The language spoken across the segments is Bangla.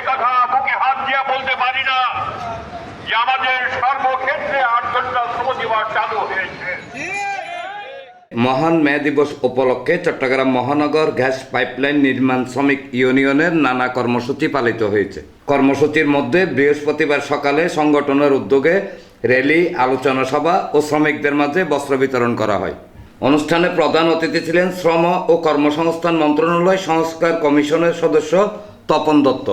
একথা বুকে হাত দিয়া বলতে পারি না যে আমাদের সর্বক্ষেত্রে আট ঘণ্টা শ্রম দিবস চালু হয়েছে। মহান মে দিবস উপলক্ষে চট্টগ্রাম মহানগর গ্যাস পাইপলাইন নির্মাণ শ্রমিক ইউনিয়নের নানা কর্মসূচি পালিত হয়েছে। কর্মসূচির মধ্যে বৃহস্পতিবার সকালে সংগঠনের উদ্যোগে র্যালি, আলোচনা সভা ও শ্রমিকদের মাঝে বস্ত্র বিতরণ করা হয়। অনুষ্ঠানে প্রধান অতিথি ছিলেন শ্রম ও কর্মসংস্থান মন্ত্রণালয় সংস্কার কমিশনের সদস্য তপন দত্ত।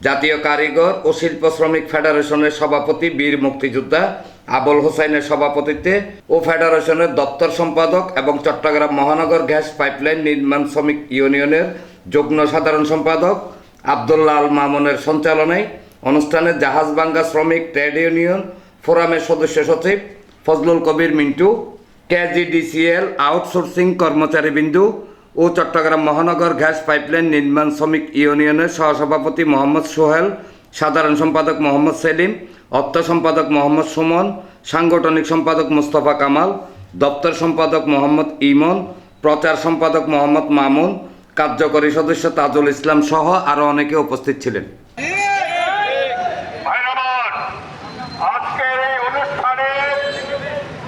জাতীয় কারিগর ও শিল্প শ্রমিক ফেডারেশনের সভাপতি বীর মুক্তিযোদ্ধা আবুল হোসাইনের সভাপতিত্বে ও ফেডারেশনের দপ্তর সম্পাদক এবং চট্টগ্রাম মহানগর গ্যাস পাইপলাইন নির্মাণ শ্রমিক ইউনিয়নের যুগ্ম সাধারণ সম্পাদক আবদুল্লাহ আল মামুনের সঞ্চালনায় অনুষ্ঠানে জাহাজবাঙ্গা শ্রমিক ট্রেড ইউনিয়ন ফোরামের সদস্য সচিব ফজলুল কবির মিন্টু, কেজিডিসিএল আউটসোর্সিং কর্মচারী বিন্দু ও চট্টগ্রাম মহানগর গ্যাস পাইপলাইন নির্মাণ শ্রমিক ইউনিয়নের সহসভাপতি মোহাম্মদ সোহেল, সাধারণ সম্পাদক মোহাম্মদ সেলিম, অর্থ সম্পাদক মোহাম্মদ সুমন, সাংগঠনিক সম্পাদক মোস্তফা কামাল, দপ্তর সম্পাদক মোহাম্মদ ইমন, প্রচার সম্পাদক মোহাম্মদ মামুন, কার্যকরী সদস্য তাজুল ইসলাম সহ আরও অনেকে উপস্থিত ছিলেন ভাইরামান আজকের এই অনুষ্ঠানে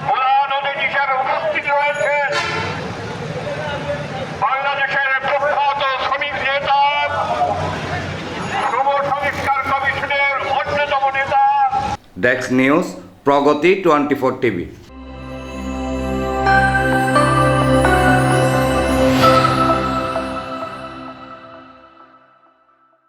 প্রধান অতিথি হিসেবে উপস্থিত রয়েছেন বাংলাদেশের প্রখ্যাত শ্রমিক নেতা শ্রম সংস্কার desk news Pragati twenty four TV